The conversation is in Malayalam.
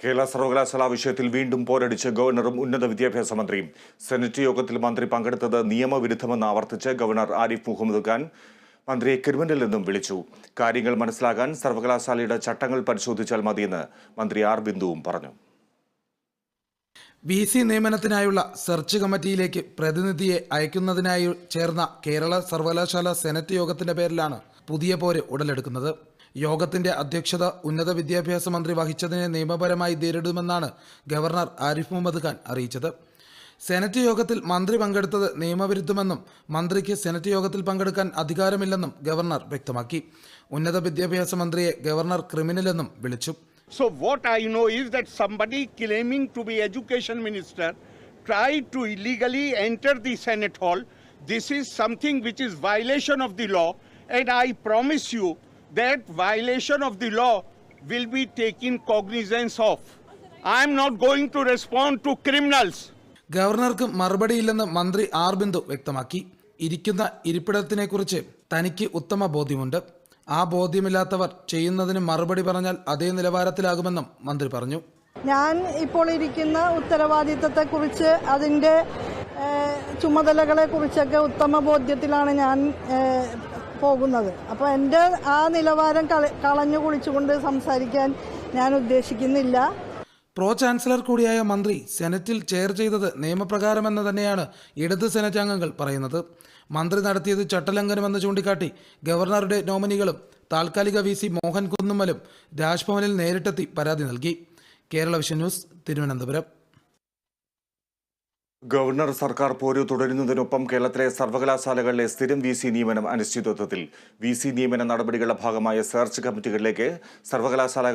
കേരള സർവകലാശാല വിഷയത്തിൽ വീണ്ടും പോരടിച്ച് ഗവർണറും ഉന്നത വിദ്യാഭ്യാസ മന്ത്രിയും സെനറ്റ് യോഗത്തിൽ മന്ത്രി പങ്കെടുത്തത് നിയമവിരുദ്ധമെന്ന് ആവർത്തിച്ച് ഗവർണർ ആരിഫ് മുഹമ്മദ് ഖാൻ മന്ത്രിയെ ക്രിമിനൽ എന്നും വിളിച്ചു. കാര്യങ്ങൾ മനസ്സിലാകാൻ സർവകലാശാലയുടെ ചട്ടങ്ങൾ പരിശോധിച്ചാൽ മതിയെന്ന് മന്ത്രി ആർ ബിന്ദുവും പറഞ്ഞു. വി സി നിയമനത്തിനായുള്ള സെർച്ച് കമ്മിറ്റിയിലേക്ക് പ്രതിനിധിയെ അയക്കുന്നതിനായി ചേർന്ന കേരള സർവകലാശാല സെനറ്റ് യോഗത്തിന്റെ പേരിലാണ് പുതിയ പോര് ഉടലെടുക്കുന്നത്. യോഗത്തിന്റെ അധ്യക്ഷത ഉന്നത വിദ്യാഭ്യാസ മന്ത്രി വഹിച്ചതിനെ നിയമപരമായി നേരിടുമെന്നാണ് ഗവർണർ ആരിഫ് മുഹമ്മദ് ഖാൻ അറിയിച്ചത്. സെനറ്റ് യോഗത്തിൽ മന്ത്രി പങ്കെടുത്തത് നിയമവിരുദ്ധമെന്നും മന്ത്രിക്ക് സെനറ്റ് യോഗത്തിൽ പങ്കെടുക്കാൻ അധികാരമില്ലെന്നും ഗവർണർ വ്യക്തമാക്കി. ഉന്നത വിദ്യാഭ്യാസ മന്ത്രിയെ ഗവർണർ ക്രിമിനലെന്നും വിളിച്ചു. So what I know is that somebody claiming to be education minister tried to illegally enter the Senate hall. This is something which is violation of the law and I promise you that violation of the law will be taken cognizance of. I am not going to respond to criminals. ഗവർണർക്ക് മറുപടിയില്ലെന്ന് മന്ത്രി ആർ ബിന്ദു വ്യക്തമാക്കി ഇരിക്കുന്ന ഇരിപ്പിടത്തിനെക്കുറിച്ച് തനിക്ക് ഉത്തമ ബോധ്യമുണ്ട് ആ ബോധ്യമില്ലാത്തവർ ചെയ്യുന്നതിന് മറുപടി പറഞ്ഞാൽ അതേ നിലവാരത്തിലാകുമെന്നും മന്ത്രി പറഞ്ഞു ഞാൻ ഇപ്പോൾ ഇരിക്കുന്ന ഉത്തരവാദിത്തത്തെക്കുറിച്ച് അതിന്റെ ചുമതലകളെക്കുറിച്ചൊക്കെ ഉത്തമ ബോധ്യത്തിലാണ് ഞാൻ പോകുന്നത്. അപ്പോൾ എന്റെ ആ നിലവാരം കള കളഞ്ഞു കുളിച്ചുകൊണ്ട് സംസാരിക്കാൻ ഞാൻ ഉദ്ദേശിക്കുന്നില്ല. പ്രോ ചാൻസലർ കൂടിയായ മന്ത്രി സെനറ്റിൽ ചെയർ ചെയ്തത് നിയമപ്രകാരമെന്ന് തന്നെയാണ് ഇടത് സെനറ്റ് അംഗങ്ങൾ പറയുന്നത്. മന്ത്രി നടത്തിയത് ചട്ടലംഘനമെന്ന് ചൂണ്ടിക്കാട്ടി ഗവർണറുടെ നോമിനികളും താൽക്കാലിക വി സി മോഹൻ കുന്നുമ്മലും രാജ്ഭവനിൽ നേരിട്ടെത്തി പരാതി നൽകി. Kerala vision news Thiruvananthapuram. Governor സർക്കാർ പോരു തുടരുന്നതിനൊപ്പം കേരളത്തിലെ സർവകലാശാലകളിലെ സ്ഥിരം വി സി നിയമനം അനിശ്ചിതത്വത്തിൽ. വി സി നിയമന നടപടികളുടെ ഭാഗമായ സെർച്ച് കമ്മിറ്റികളിലേക്ക് സർവകലാശാലകൾ